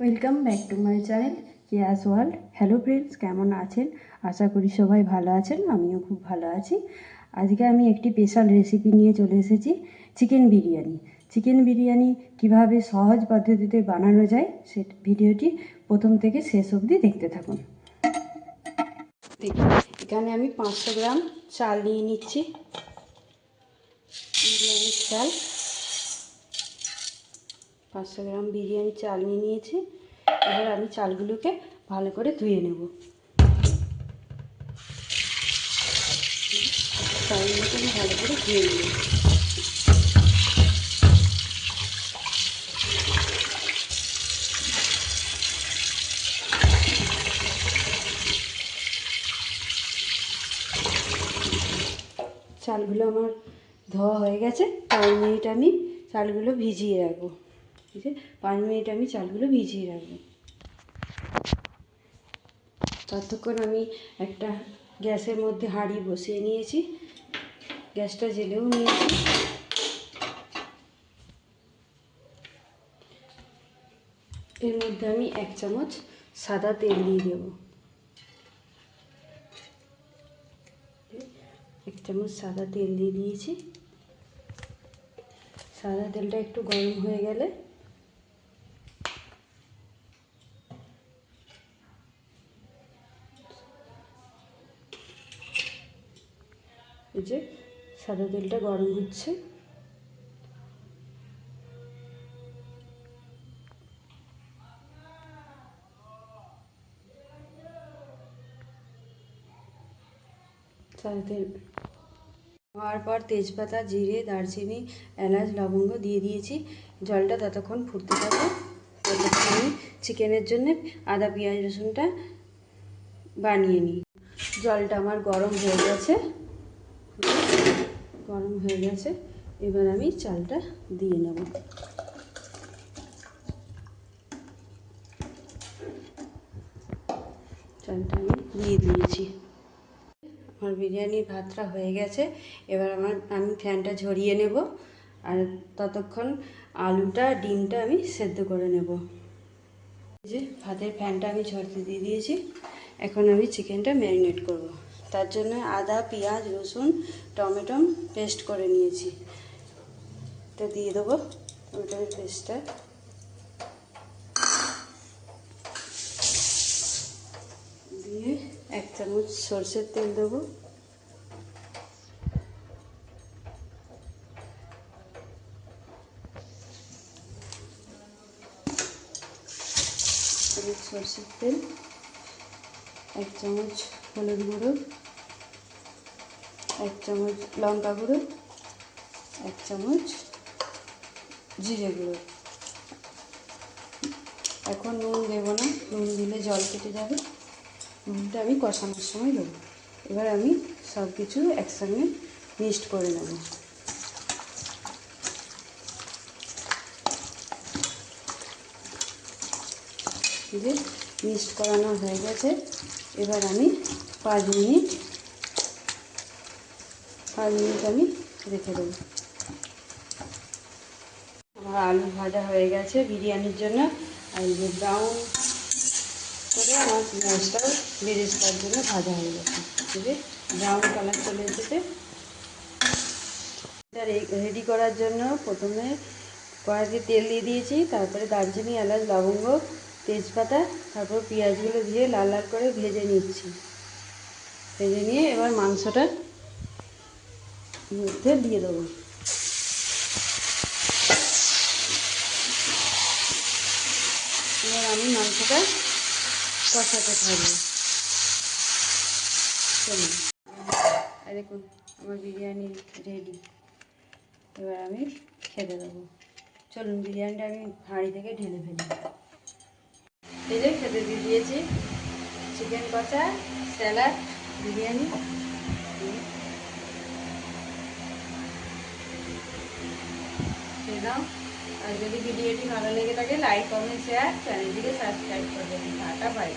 Welcome back to my channel chaos world hello friends কেমন আছেন? আশা করি সবাই ভালো আছেন, আমিও খুব ভালো আছি। আজকে আমি একটি স্পেশাল রেসিপি নিয়ে চলে এসেছি চিকেন বিরিয়ানি। চিকেন বিরিয়ানি কীভাবে সহজ পদ্ধতিতে বানানো যায়, সে ভিডিওটি প্রথম থেকে শেষ অবধি দেখতে থাকুন। দেখুন, এখানে আমি পাঁচশো গ্রাম চাল নিয়ে নিচ্ছি। বিরিয়ানির চাল। পাঁচশো গ্রাম বিরিয়ানি চাল নিয়ে নিয়েছি। এবার আমি চালগুলোকে ভালো করে ধুয়ে নেব। চালগুলোকে আমি ভালো করে ধুয়ে নেব। চালগুলো আমার ধোয়া হয়ে গেছে পাঁচ মিনিট আমি চালগুলো ভিজিয়ে রাখব। ঠিক আছে? পাঁচ মিনিট আমি চালগুলো ভিজিয়ে রাখব। ততক্ষণ আমি একটা গ্যাসের মধ্যে হাঁড়ি বসিয়ে নিয়েছি। গ্যাসটা জেলেও নিয়েছি। এর মধ্যে আমি এক চামচ সাদা তেল দিয়ে দেব। এক চামচ সাদা তেল দিয়ে দিয়েছি। সাদা তেলটা একটু গরম হয়ে গেলে এই যে সাদা তেলটা গরম হচ্ছে। হওয়ার পর তেজপাতা, জিরে, দারচিনি, এলাচ, লবঙ্গ দিয়ে দিয়েছি। জলটা ততক্ষণ ফুটতে থাকবে ততক্ষণ আমি চিকেনের জন্য আদা, পেঁয়াজ, রসুনটা বানিয়ে নিই। জলটা আমার গরম হয়ে গেছে। গরম হয়ে গেছে। এবার আমি চালটা দিয়ে নেব। চালটা আমি দিয়ে দিয়েছি। আমার বিরিয়ানির ভাতটা হয়ে গেছে। এবার আমার, আমি ফ্যানটা ঝরিয়ে নেব আর ততক্ষণ আলুটা, ডিমটা আমি সেদ্ধ করে নেব। যে, ভাতের ফ্যানটা আমি ঝরতে দিয়ে দিয়েছি। এখন আমি চিকেনটা ম্যারিনেট করব। তার জন্য আদা, পেঁয়াজ, রসুন, টমেটো পেস্ট করে নিয়েছি। এটা দিয়ে দেবো ওইটার পেস্টটা দিয়ে এক চামচ সর্ষের তেল দেবো। সর্ষের তেল। এক চামচ হলুদ গুঁড়ো, এক চামচ লঙ্কা গুঁড়ো, এক চামচ জিরে গুঁড়ো। এখন নুন দেবো না, নুন দিলে জল কেটে যাবে। নুনটা আমি কষানোর সময় দেবো। এবার আমি সব কিছু একসঙ্গে মিক্সড করে নেব। যে মিক্সড করানো হয়ে গেছে। এবার আমি পাঁচ মিনিট পাঁচ মিনিট আমি রেখে দেবো। আমার আলু ভাজা হয়ে গেছে বিরিয়ানির জন্য। আর যে ব্রাউন করে আমার পেঁয়াজটাও বেরেস্তার জন্য ভাজা হয়ে গেছে। বুঝে ব্রাউন কালার চলে এসেছে। এটা রেডি করার জন্য প্রথমে কড়াইতে তেল দিয়ে দিয়েছি, তারপরে দারচিনি, এলাচ, লবঙ্গ তেজপাতা, তারপর পেঁয়াজগুলো দিয়ে লাল লাল করে ভেজে নিচ্ছি। ভেজে নিয়ে এবার মাংসটা মধ্যে দিয়ে দেবো। এবার আমি মাংসটা কষাতে থাকব। চলুন। দেখুন, আমার বিরিয়ানি রেডি এবার আমি খেতে দেবো। চলুন, বিরিয়ানিটা আমি হাঁড়ি থেকে ঢেলে ফেলি। এই খেতে দিয়ে দিয়েছি চিকেন কষা স্যালাড বিরিয়ানি। খেলাম আর যদি ভিডিওটি ভালো লেগে থাকে লাইক কমেন্ট শেয়ার চ্যানেলটিকে সাবস্ক্রাইব করবেন টাটা বাই